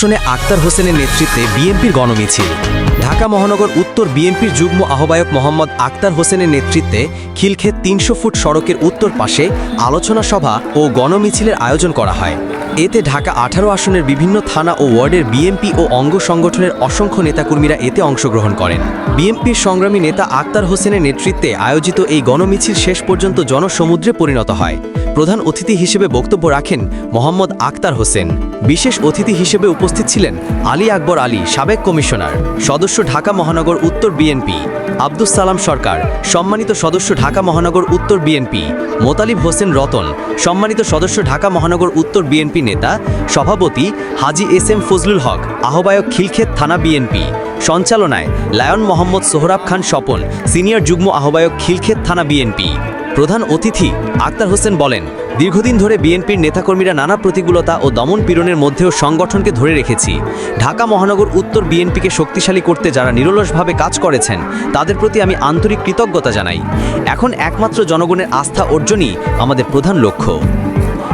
শোনে আক্তার হোসেনের নেতৃত্বে বিএনপির গণমিছিল। ঢাকা মহানগর উত্তর বিএনপির যুগ্ম আহ্বায়ক মোহাম্মদ আক্তার হোসেনের নেতৃত্বে খিলক্ষেত তিনশো ফুট সড়কের উত্তর পাশে আলোচনা সভা ও গণমিছিলের আয়োজন করা হয়। এতে ঢাকা আঠারো আসনের বিভিন্ন থানা ও ওয়ার্ডের বিএনপি ও অঙ্গ সংগঠনের অসংখ্য নেতাকর্মীরা এতে অংশগ্রহণ করেন। বিএনপির সংগ্রামী নেতা আক্তার হোসেনের নেতৃত্বে আয়োজিত এই গণমিছিল শেষ পর্যন্ত জনসমুদ্রে পরিণত হয়। প্রধান অতিথি হিসেবে বক্তব্য রাখেন মোহাম্মদ আক্তার হোসেন। বিশেষ অতিথি হিসেবে উপস্থিত ছিলেন আলী আকবর আলী, সাবেক কমিশনার, সদস্য ঢাকা মহানগর উত্তর বিএনপি, আব্দুস সালাম সরকার, সম্মানিত সদস্য ঢাকা মহানগর উত্তর বিএনপি, মোতালিব হোসেন রতন, সম্মানিত সদস্য ঢাকা মহানগর উত্তর বিএনপি নেতা সভাপতি হাজি এস এম ফজলুল হক, আহ্বায়ক খিলক্ষেত থানা বিএনপি। সঞ্চালনায় লায়ন মোহাম্মদ সোহরাব খান স্বপন, সিনিয়র যুগ্ম আহ্বায়ক খিলক্ষেত থানা বিএনপি। প্রধান অতিথি আক্তার হোসেন বলেন, দীর্ঘদিন ধরে বিএনপির নেতাকর্মীরা নানা প্রতিকূলতা ও দমন পীড়নের মধ্যেও সংগঠনকে ধরে রেখেছি। ঢাকা মহানগর উত্তর বিএনপিকে শক্তিশালী করতে যারা নিরলসভাবে কাজ করেছেন, তাদের প্রতি আমি আন্তরিক কৃতজ্ঞতা জানাই। এখন একমাত্র জনগণের আস্থা অর্জনই আমাদের প্রধান লক্ষ্য।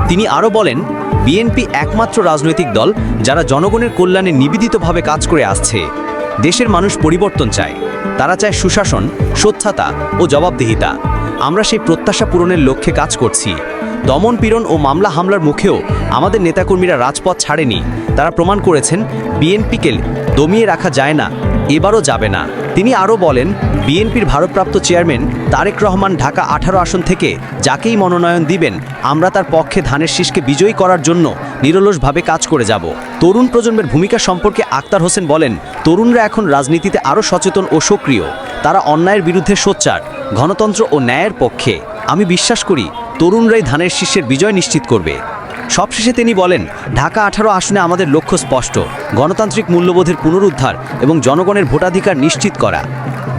তিনি আরও বলেন, বিএনপি একমাত্র রাজনৈতিক দল যারা জনগণের কল্যাণে নিবেদিতভাবে কাজ করে আসছে। দেশের মানুষ পরিবর্তন চায়। তারা চায় সুশাসন স্বচ্ছতা ও জবাবদিহিতা। আমরা সেই প্রত্যাশা পূরণের লক্ষ্যে কাজ করছি। দমন পীড়ন ও মামলা হামলার মুখেও আমাদের নেতাকর্মীরা রাজপথ ছাড়েনি। তারা প্রমাণ করেছেন, বিএনপিকে দমিয়ে রাখা যায় না, এবারও যাবে না। তিনি আরও বলেন, বিএনপির ভারপ্রাপ্ত চেয়ারম্যান তারেক রহমান ঢাকা আঠারো আসন থেকে যাকেই মনোনয়ন দিবেন, আমরা তার পক্ষে ধানের শীষকে বিজয়ী করার জন্য নিরলসভাবে কাজ করে যাব। তরুণ প্রজন্মের ভূমিকা সম্পর্কে আক্তার হোসেন বলেন, তরুণরা এখন রাজনীতিতে আরও সচেতন ও সক্রিয়। তারা অন্যায়ের বিরুদ্ধে সোচ্চার, গণতন্ত্র ও ন্যায়ের পক্ষে। আমি বিশ্বাস করি, তরুণরাই ধানের শীর্ষের বিজয় নিশ্চিত করবে। সবশেষে তিনি বলেন, ঢাকা আঠারো আসনে আমাদের লক্ষ্য স্পষ্ট, গণতান্ত্রিক মূল্যবোধের পুনরুদ্ধার এবং জনগণের ভোটাধিকার নিশ্চিত করা।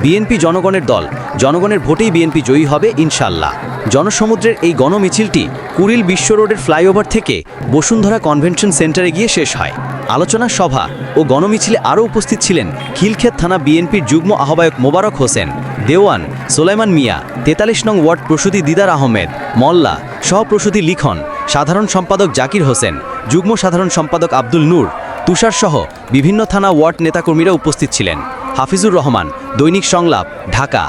বিএনপি জনগণের দল, জনগণের ভোটেই বিএনপি জয়ী হবে ইনশাল্লাহ জনসমুদ্রের এই গণমিছিলটি কুড়িল বিশ্ব রোডের ফ্লাইওভার থেকে বসুন্ধরা কনভেনশন সেন্টারে গিয়ে শেষ হয়। আলোচনা সভা ও গণমিছিলে আরও উপস্থিত ছিলেন খিলক্ষেত থানা বিএনপির যুগ্ম আহ্বায়ক মোবারক হোসেন, দেওয়ান সোলাইমান মিয়া, তেতাল্লিশ নং ওয়ার্ড প্রসূতি দিদার আহমেদ, মল্লা, সহপ্রসূতি লিখন সাধারণ সম্পাদক জাকির হোসেন, যুগ্ম সাধারণ সম্পাদক আব্দুল নূর তুষারসহ বিভিন্ন থানা ওয়ার্ড নেতাকর্মীরা উপস্থিত ছিলেন। হাফিজুর রহমান, দৈনিক সংলাপ, ঢাকা।